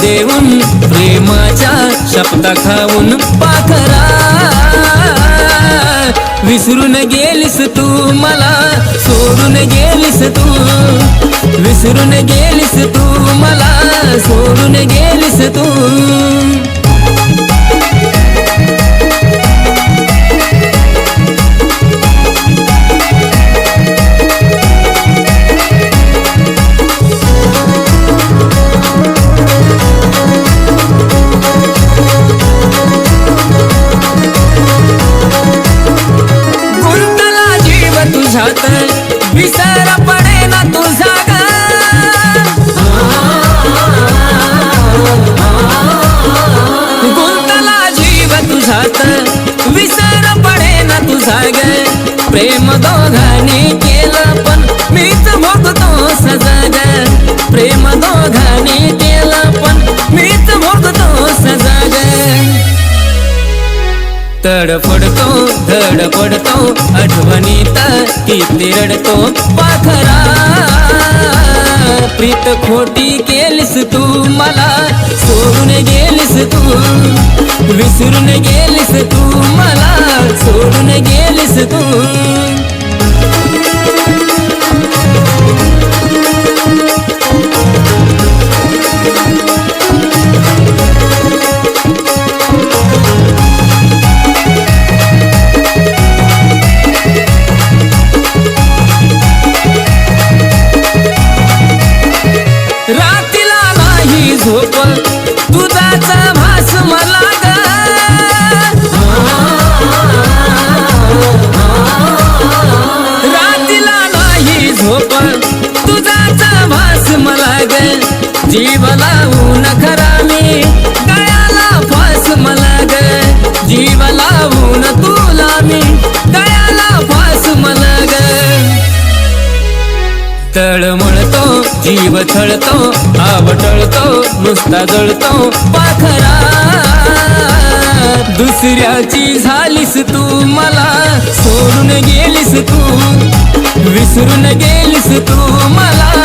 देऊन प्रेमाच्या शब्द खाऊन पाखरा. विसरून गेलीस तू मला सोडून गेलीस तू. विसरून गेलीस तू मला सोडून गेलीस तू. तुझ्यात विसर पडे ना तुझा ग प्रेम दोघांनी केलं पण मीच भोगतो सजा ग प्रेम दोघांनी केलं पण मीच भोगतो सजा ग तडफडतो धडपडतो आठवणीत किती रडतो पाखरा. प्रीत खोटी केलीस तू मला सोडून गेलीस तू विसरून गेली गेलीस जीव लावून खरा मी. गळ्याला फास मला ग जीव लावून तुला मी. गळ्याला फास मला ग तळमळतो जीव थळतो आवटळतो नुसता जळतो. पाखरा दुसऱ्याची झालीस तू मला. सोडून गेलीस तू विसरून गेलीस तू मला.